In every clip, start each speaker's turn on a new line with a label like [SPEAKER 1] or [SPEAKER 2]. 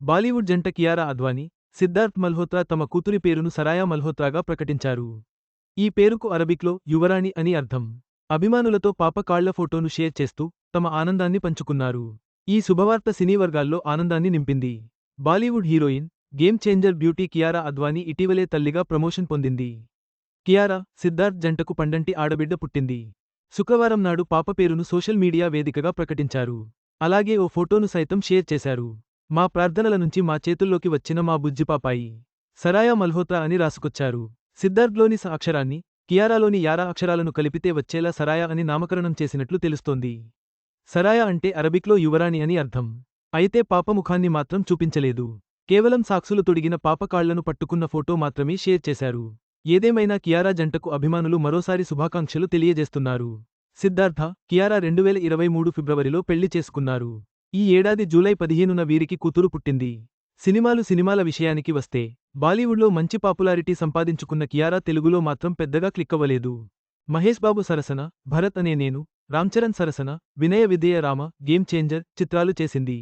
[SPEAKER 1] బాలీవుడ్ జంట కియారా అద్వానీ సిద్ధార్థ్ మల్హోత్రా తమ కూతురి పేరును సరాయా మల్హోత్రాగా ప్రకటించారు. ఈ పేరుకు అరబిక్లో యువరాణి అని అర్థం. అభిమానులతో పాప కాళ్ళ ఫోటోను షేర్ చేస్తూ తమ ఆనందాన్ని పంచుకున్నారు. ఈ శుభవార్త సినీ వర్గాల్లో ఆనందాన్ని నింపింది. Bollywood heroine Game Changer beauty Kiara Advani ఇటీవలే తల్లిగా ప్రమోషన్ పొందింది. కియారా సిద్ధార్థ్ జంటకు పండంటి ఆడబిడ్డ పుట్టింది. శుక్రవారం నాడు పాప పేరును సోషల్ మీడియా వేదికగా ప్రకటించారు. అలాగే ఓ ఫోటోను సైతం షేర్ చేశారు. మా ప్రార్థనల నుంచి మా చేతుల్లోకి వచ్చిన మా బుజ్జిపాపాయి సరాయా మల్హోత్రా అని రాసుకొచ్చారు. సిద్ధార్థ్లోని స అక్షరాన్ని కియారాలోని యారా అక్షరాలను కలిపితే వచ్చేలా సరాయా అని నామకరణం చేసినట్లు తెలుస్తోంది. సరాయా అంటే అరబిక్లో యువరాణి అని అర్థం. అయితే పాపముఖాన్ని మాత్రం చూపించలేదు. కేవలం సాక్సులు తొడిగిన పాపకాళ్ళను పట్టుకున్న ఫోటో మాత్రమే షేర్ చేశారు. ఏదేమైనా కియారా జంటకు అభిమానులు మరోసారి శుభాకాంక్షలు తెలియజేస్తున్నారు. సిద్ధార్థ కియారా రెండువేల ఇరవై మూడు ఫిబ్రవరిలో పెళ్ళి చేసుకున్నారు. ఈ ఏడాది జూలై పదిహేనున వీరికి కూతురు పుట్టింది. సినిమాలు సినిమాల విషయానికి వస్తే బాలీవుడ్లో మంచి పాపులారిటీ సంపాదించుకున్న కియారా తెలుగులో మాత్రం పెద్దగా క్లిక్కవ్వలేదు మహేష్ బాబు సరసన భరత్ అనే నేను రామ్చరణ్ సరసన వినయ విధేయ రామ గేమ్ చేంజర్ చిత్రాలు చేసింది.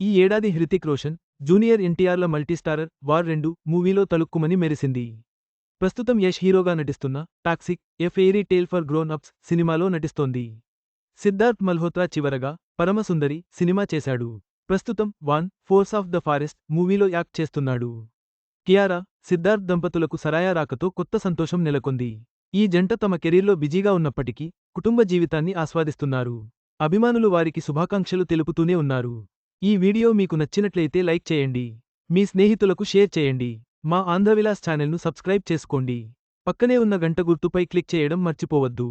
[SPEAKER 1] ఈ ఏడాది హృతిక్ రోషన్ జూనియర్ ఎన్టీఆర్ల మల్టీస్టారర్ వార్ రెండు మూవీలో తలుక్కుమని మెరిసింది. ప్రస్తుతం యష్ హీరోగా నటిస్తున్న Toxic A Fairy Tale for Grown Ups సినిమాలో నటిస్తోంది. సిద్ధార్థ్ మల్హోత్రా చివరగా పరమసుందరి సినిమా చేశాడు. ప్రస్తుతం Vvan Force of the Forest మూవీలో యాక్ట్ చేస్తున్నాడు. కియారా సిద్ధార్థ్ దంపతులకు సరాయా రాకతో కొత్త సంతోషం నెలకొంది. ఈ జంట తమ కెరీర్లో బిజీగా ఉన్నప్పటికీ కుటుంబ జీవితాన్ని ఆస్వాదిస్తున్నారు. అభిమానులు వారికి శుభాకాంక్షలు తెలుపుతూనే ఉన్నారు. ఈ వీడియో మీకు నచ్చినట్లయితే లైక్ చేయండి. మీ స్నేహితులకు షేర్ చేయండి. మా ఆంధ్రవిలాస్ ఛానల్ను సబ్స్క్రైబ్ చేసుకోండి. పక్కనే ఉన్న గంట గుర్తుపై క్లిక్ చేయడం మర్చిపోవద్దు.